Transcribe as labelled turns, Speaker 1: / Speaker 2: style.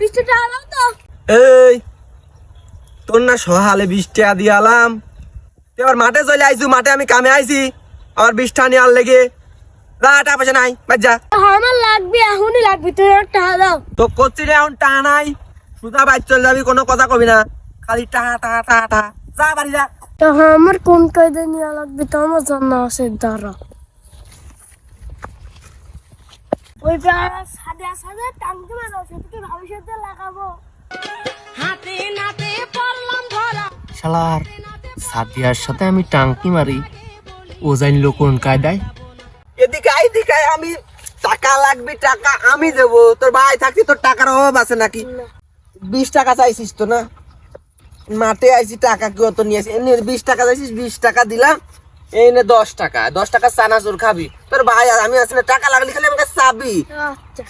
Speaker 1: এই তোর না সহালে বিশ টাকা দিয়ে আলাম। তুই আবার মাঠে চলে আইছু মাঠে আমি কামে আইছি। আমার আর লেগে যা টাকা পয়সা নাই বাদ যা।
Speaker 2: আমার লাগবে এখনই লাগবে তুই টাকা দাও।
Speaker 1: তো করছি রে এখন টাকা নাই। সুদা বাইর চলে যাবি কোনো কথা কবি না। খালি টাকা টাকা টাকা টাকা। যা বাড়ি যা।
Speaker 2: তো আমার কোন কায়দা নেওয়া লাগবে তো আমার জানা আছে দাঁড়া ওই বেড়া সাদা সাদা টাঙ্কি মারো সেটাকে ভবিষ্যতে লাগাবো। হাতে নাতে পড়লাম ধরা।
Speaker 3: শালার সাদিয়ার সাথে আমি টাঙ্কি মারি। ও জানলো কোন কায়দায়?
Speaker 1: এদিকে এদিকে আমি টাকা লাগবে টাকা আমি দেবো। তোর ভাই থাকতে তোর টাকার অভাব আছে নাকি? বিশ টাকা চাইছিস তো না? মাঠে আইছি টাকা কি অত নিয়ে আসি? বিশ টাকা চাইছিস বিশ টাকা দিলাম। এই দশ টাকা দশ টাকা চানাচুর খাবি। তোর ভাই আমি আসলে টাকা লাগলে খালি আমাকে চাবি।
Speaker 2: আচ্ছা।